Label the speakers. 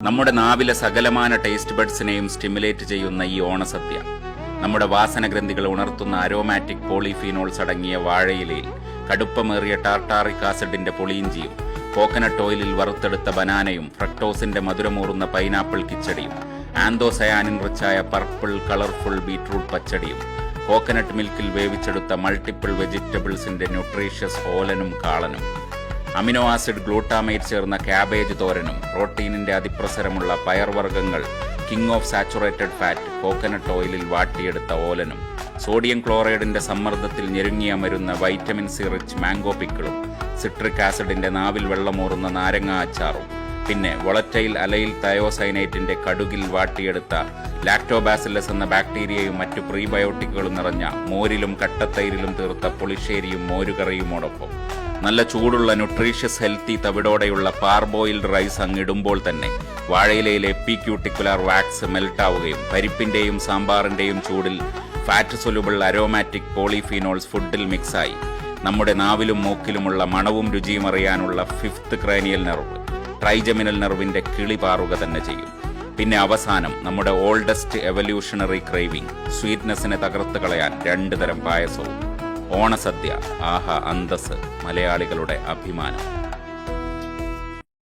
Speaker 1: നമ്മുടെ നാവിലെ സകലമാന taste ബഡ്സിനെയും stimulate ചെയ്യുന്ന ഈ ഓണസദ്യ നമ്മുടെ വാസനഗ്രന്ഥികൾ ഉണർത്തുന്ന അരോമാറ്റിക് പോളിഫീനോൾസ് അടങ്ങിയ വാഴയിലയിൽ കടുപ്പമേറിയ ടാർട്ടാറിക് ആസിഡിന്റെ പൊളിയിഞ്ചിയും കോക്കനട്ട് ഓയിലിൽ വറുത്തെടുത്ത ബനാനയും ഫ്രക്ടോസിന്റെ മധുരമൂറുന്ന പൈനാപ്പിൾ കിച്ചടിയും ആന്തോസയാനിൻ റിച്ചായ പർപ്പിൾ കളർഫുൾ ബീട്രൂട്ട് പച്ചടിയും കോക്കനട്ട് മിൽക്കിൽ വേവിച്ചെടുത്ത മൾട്ടിപ്പിൾ വെജിറ്റബിൾസിന്റെ ന്യൂട്രീഷ്യസ് ഓലനും കാളനും അമിനോ ആസിഡ് ഗ്ലൂട്ടാമൈറ്റ് ചേർന്ന ക്യാബേജ് തോരനും പ്രോട്ടീനിന്റെ അതിപ്രസരമുള്ള പയർവർഗങ്ങൾ king of saturated fat coconut ഓയിലിൽ വാട്ടിയെടുത്ത ഓലനും സോഡിയം ക്ലോറൈഡിന്റെ സമ്മർദ്ദത്തിൽ ഞെരുങ്ങിയമരുന്ന വൈറ്റമിൻ സി റിച്ച് മാംഗോ പിക്കിളും സിട്രിക് ആസിഡിന്റെ നാവിൽ വെള്ളമൂറുന്ന നാരങ്ങ അച്ചാറും പിന്നെ വൊളറ്റൈൽ അലയിൽ തയോസൈനൈറ്റിന്റെ കടുകിൽ വാട്ടിയെടുത്ത ലാക്ടോബാസിലസ് എന്ന ബാക്ടീരിയയും മറ്റു പ്രീബയോട്ടിക്കുകളും നിറഞ്ഞ മോരിലും കട്ടത്തൈരിലും തീർത്ത പുളിശ്ശേരിയും മോരുകറിയുമോടൊപ്പം. നല്ല ചൂടുള്ള ന്യൂട്രീഷ്യസ് ഹെൽത്തി തവിടോടെയുള്ള പാർബോയിൽഡ് റൈസ് അങ്ങിടുമ്പോൾ തന്നെ വാഴയിലയിലെ പി ക്യൂട്ടിക്കുലാർ വാക്സ് മെൽട്ടാവുകയും പരിപ്പിന്റെയും സാമ്പാറിന്റെയും ചൂടിൽ ഫാറ്റ് സൊലുബിൾ അരോമാറ്റിക് പോളിഫീനോൾസ് ഫുഡിൽ മിക്സായി നമ്മുടെ നാവിലും മൂക്കിലുമുള്ള മണവും രുചിയും അറിയാനുള്ള ഫിഫ്ത്ത് ക്രേനിയൽ നെർവ് ട്രൈജമിനൽ നെർവിന്റെ കിളി പാറുക തന്നെ ചെയ്യും. പിന്നെ അവസാനം നമ്മുടെ ഓൾഡസ്റ്റ് എവല്യൂഷണറി ക്രേവിംഗ് സ്വീറ്റ്നെസ്സിനെ തകർത്ത് കളയാൻ രണ്ടു തരം പായസവും. ഓണസദ്യ ആഹ അന്തസ് മലയാളികളുടെ അഭിമാനം.